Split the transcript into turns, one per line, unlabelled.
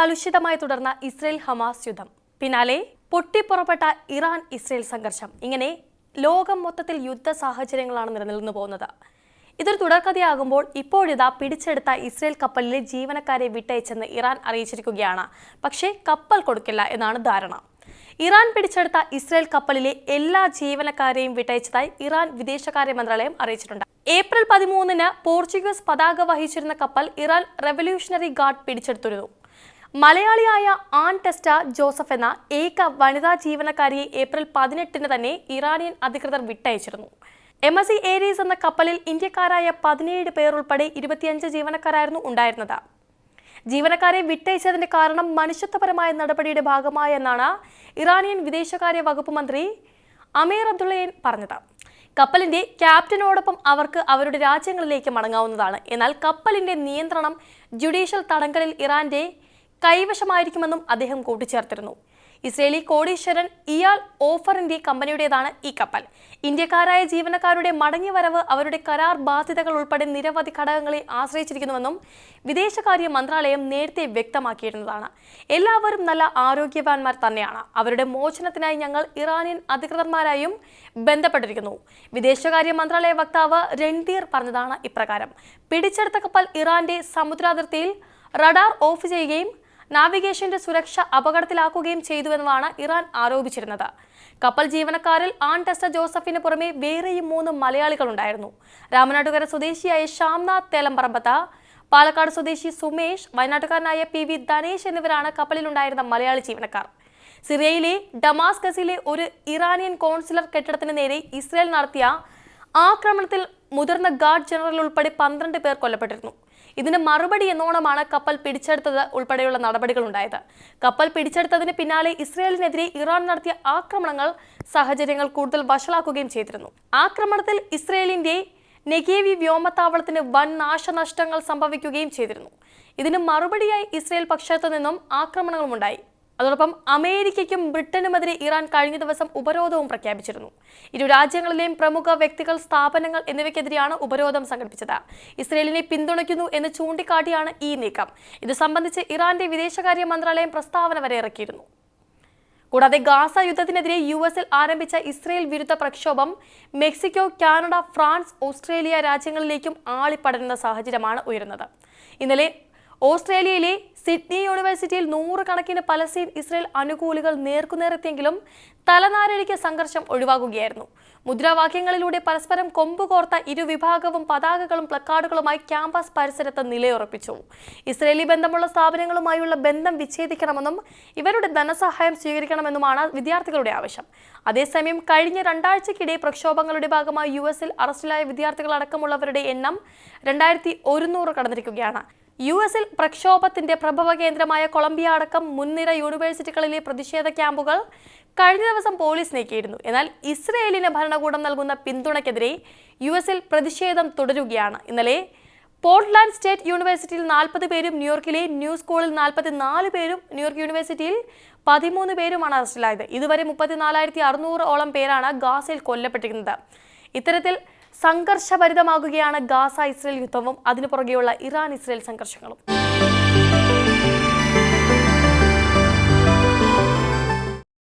കലുഷിതമായി തുടർന്ന Israel Hamas യുദ്ധം. പിന്നാലെ പൊട്ടിപ്പുറപ്പെട്ട ഇറാൻ ഇസ്രയേൽ സംഘർഷം. ഇങ്ങനെ ലോകം മൊത്തത്തിൽ യുദ്ധ സാഹചര്യങ്ങളാണ് നിലനിന്നു പോകുന്നത്. ഇതൊരു തുടർക്കഥയാകുമ്പോൾ ഇപ്പോഴിതാ പിടിച്ചെടുത്ത ഇസ്രയേൽ കപ്പലിലെ ജീവനക്കാരെ വിട്ടയച്ചെന്ന് ഇറാൻ അറിയിച്ചിരിക്കുകയാണ്. പക്ഷേ കപ്പൽ കൊടുക്കില്ല എന്നാണ് ധാരണ. ഇറാൻ പിടിച്ചെടുത്ത ഇസ്രയേൽ കപ്പലിലെ എല്ലാ ജീവനക്കാരെയും വിട്ടയച്ചതായി ഇറാൻ വിദേശകാര്യ മന്ത്രാലയം അറിയിച്ചിട്ടുണ്ട്. ഏപ്രിൽ പതിമൂന്നിന് പോർച്ചുഗീസ് പതാക വഹിച്ചിരുന്ന കപ്പൽ ഇറാൻ റെവല്യൂഷണറി ഗാർഡ് പിടിച്ചെടുത്തിരുന്നു. മലയാളിയായ ആൻ ടെസ്റ്റ ജോസഫ് എന്ന ഏക വനിതാ ജീവനക്കാരിയെ ഏപ്രിൽ പതിനെട്ടിന് തന്നെ ഇറാനിയൻ അധികൃതർ വിട്ടയച്ചിരുന്നു. എം എസ് സി ഏരീസ് എന്ന കപ്പലിൽ ഇന്ത്യക്കാരായ പതിനേഴ് പേർ ഉൾപ്പെടെ ഇരുപത്തിയഞ്ച് ജീവനക്കാരായിരുന്നു ഉണ്ടായിരുന്നത്. ജീവനക്കാരെ വിട്ടയച്ചതിന്റെ കാരണം മനുഷ്യത്വപരമായ നടപടിയുടെ ഭാഗമായെന്നാണ് ഇറാനിയൻ വിദേശകാര്യ വകുപ്പ് മന്ത്രി അമീർ അബ്ദുള്ളയൻ പറഞ്ഞത്. കപ്പലിന്റെ ക്യാപ്റ്റനോടൊപ്പം അവർക്ക് അവരുടെ രാജ്യങ്ങളിലേക്ക് മടങ്ങാവുന്നതാണ്. എന്നാൽ കപ്പലിന്റെ നിയന്ത്രണം ജുഡീഷ്യൽ തടങ്കലിൽ ഇറാന്റെ കൈവശമായിരിക്കുമെന്നും അദ്ദേഹം കൂട്ടിച്ചേർത്തിരുന്നു. ഇസ്രേലി കോടീശ്വരൻ ഇയാൾ ഓഫർ ഇന്ത്യ കമ്പനിയുടേതാണ് ഈ കപ്പൽ. ഇന്ത്യക്കാരായ ജീവനക്കാരുടെ മടങ്ങിവരവ് അവരുടെ കരാർ ബാധ്യതകൾ ഉൾപ്പെടെ നിരവധി ഘടകങ്ങളെ ആശ്രയിച്ചിരിക്കുന്നുവെന്നും വിദേശകാര്യ മന്ത്രാലയം നേരത്തെ വ്യക്തമാക്കിയിരുന്നതാണ്. എല്ലാവരും നല്ല ആരോഗ്യവാന്മാർ തന്നെയാണ്. അവരുടെ മോചനത്തിനായി ഞങ്ങൾ ഇറാനിയൻ അധികൃതന്മാരായും ബന്ധപ്പെട്ടിരിക്കുന്നു. വിദേശകാര്യ മന്ത്രാലയ വക്താവ് രൺധീർ പറഞ്ഞതാണ് ഇപ്രകാരം. പിടിച്ചെടുത്ത കപ്പൽ ഇറാന്റെ സമുദ്രാതിർത്തിയിൽ റഡാർ ഓഫ് ചെയ്യുകയും നാവിഗേഷന്റെ സുരക്ഷ അപകടത്തിലാക്കുകയും ചെയ്തുവെന്നാണ് ഇറാൻ ആരോപിച്ചിരുന്നത്. കപ്പൽ ജീവനക്കാരിൽ ആൺ ടെസ്റ്റ ജോസഫിന് പുറമെ വേറെയും മൂന്ന് മലയാളികളുണ്ടായിരുന്നു. രാമനാട്ടുകര സ്വദേശിയായ ശ്യാംനാഥ് തേലമ്പറമ്പത്ത പാലക്കാട് സ്വദേശി സുമേഷ് വയനാട്ടുകാരനായ പി വി ധനേഷ് എന്നിവരാണ് കപ്പലിലുണ്ടായിരുന്ന മലയാളി ജീവനക്കാർ. സിറിയയിലെ ഡമാസ്കസിലെ ഒരു ഇറാനിയൻ കോൺസുലർ കെട്ടിടത്തിന് നേരെ ഇസ്രയേൽ നടത്തിയ ആക്രമണത്തിൽ മുതിർന്ന ഗാർഡ് ജനറൽ ഉൾപ്പെടെ പന്ത്രണ്ട് പേർ കൊല്ലപ്പെട്ടിരുന്നു. ഇതിന് മറുപടി എന്നോണമാണ് കപ്പൽ പിടിച്ചെടുത്തത് ഉൾപ്പെടെയുള്ള നടപടികൾ ഉണ്ടായത് കപ്പൽ പിടിച്ചെടുത്തതിന് പിന്നാലെ ഇസ്രയേലിനെതിരെ ഇറാൻ നടത്തിയ ആക്രമണങ്ങൾ സാഹചര്യങ്ങൾ കൂടുതൽ വഷളാക്കുകയും ചെയ്തിരുന്നു. ആക്രമണത്തിൽ ഇസ്രയേലിന്റെ നെഗേവി വ്യോമത്താവളത്തിന് വൻ നാശനഷ്ടങ്ങൾ സംഭവിക്കുകയും ചെയ്തിരുന്നു. ഇതിന് മറുപടിയായി ഇസ്രയേൽ പക്ഷത്തു നിന്നും ആക്രമണങ്ങളുമുണ്ടായി. അതോടൊപ്പം അമേരിക്കയ്ക്കും ബ്രിട്ടനുമെതിരെ ഇറാൻ കഴിഞ്ഞ ദിവസം ഉപരോധവും പ്രഖ്യാപിച്ചിരുന്നു. ഇരു രാജ്യങ്ങളിലെയും പ്രമുഖ വ്യക്തികൾ സ്ഥാപനങ്ങൾ എന്നിവയ്ക്കെതിരെയാണ് ഉപരോധം സംഘടിപ്പിച്ചത്. ഇസ്രയേലിനെ പിന്തുണയ്ക്കുന്നു എന്ന് ചൂണ്ടിക്കാട്ടിയാണ് ഈ നീക്കം. ഇത് സംബന്ധിച്ച് ഇറാന്റെ വിദേശകാര്യ മന്ത്രാലയം പ്രസ്താവന വരെ ഇറക്കിയിരുന്നു. കൂടാതെ ഗാസ യുദ്ധത്തിനെതിരെ യു എസിൽ ആരംഭിച്ച ഇസ്രയേൽ വിരുദ്ധ പ്രക്ഷോഭം മെക്സിക്കോ കാനഡ ഫ്രാൻസ് ഓസ്ട്രേലിയ രാജ്യങ്ങളിലേക്കും ആളിപ്പടരുന്ന സാഹചര്യമാണ് ഉയരുന്നത്. ഇന്നലെ ഓസ്ട്രേലിയയിലെ സിഡ്നി യൂണിവേഴ്സിറ്റിയിൽ നൂറുകണക്കിന് പലസ്തീൻ ഇസ്രയേൽ അനുകൂലികൾ നേർക്കുനേരെത്തിയെങ്കിലും തലനാരഴിക്ക് സംഘർഷം ഒഴിവാകുകയായിരുന്നു. മുദ്രാവാക്യങ്ങളിലൂടെ പരസ്പരം കൊമ്പുകോർത്ത ഇരുവിഭാഗവും പതാകകളും പ്ലക്കാർഡുകളുമായി ക്യാമ്പസ് പരിസരത്ത് നിലയുറപ്പിച്ചു. ഇസ്രയേലി ബന്ധമുള്ള സ്ഥാപനങ്ങളുമായുള്ള ബന്ധം വിച്ഛേദിക്കണമെന്നും ഇവരുടെ ധനസഹായം സ്വീകരിക്കണമെന്നുമാണ് വിദ്യാർത്ഥികളുടെ ആവശ്യം. അതേസമയം കഴിഞ്ഞ രണ്ടാഴ്ചക്കിടെ പ്രക്ഷോഭങ്ങളുടെ ഭാഗമായി യു എസിൽ അറസ്റ്റിലായ വിദ്യാർത്ഥികളടക്കമുള്ളവരുടെ എണ്ണം രണ്ടായിരത്തി ഒരുന്നൂറ് കടന്നിരിക്കുകയാണ്. യു എസിൽ പ്രക്ഷോഭത്തിന്റെ പ്രഭവ കേന്ദ്രമായ കൊളംബിയ അടക്കം മുൻനിര യൂണിവേഴ്സിറ്റികളിലെ പ്രതിഷേധ ക്യാമ്പുകൾ കഴിഞ്ഞ ദിവസം പോലീസ് നീക്കിയിരുന്നു. എന്നാൽ ഇസ്രയേലിന് ഭരണകൂടം നൽകുന്ന പിന്തുണയ്ക്കെതിരെ യു എസിൽ പ്രതിഷേധം തുടരുകയാണ്. ഇന്നലെ പോർട്ട്ലാൻഡ് സ്റ്റേറ്റ് യൂണിവേഴ്സിറ്റിയിൽ നാൽപ്പത് പേരും ന്യൂയോർക്കിലെ ന്യൂ സ്കൂളിൽ നാൽപ്പത്തി നാല് പേരും ന്യൂയോർക്ക് യൂണിവേഴ്സിറ്റിയിൽ പതിമൂന്ന് പേരുമാണ് അറസ്റ്റിലായത്. ഇതുവരെ മുപ്പത്തിനാലായിരത്തി അറുന്നൂറോളം പേരാണ് ഗാസയിൽ കൊല്ലപ്പെട്ടിരിക്കുന്നത് ഇത്തരത്തിൽ സംഘർഷഭരിതമാകുകയാണ് ഗാസ ഇസ്രയേൽ യുദ്ധവും. അതിനു പുറകെയുള്ള ഇറാൻ ഇസ്രയേൽ സംഘർഷങ്ങളും.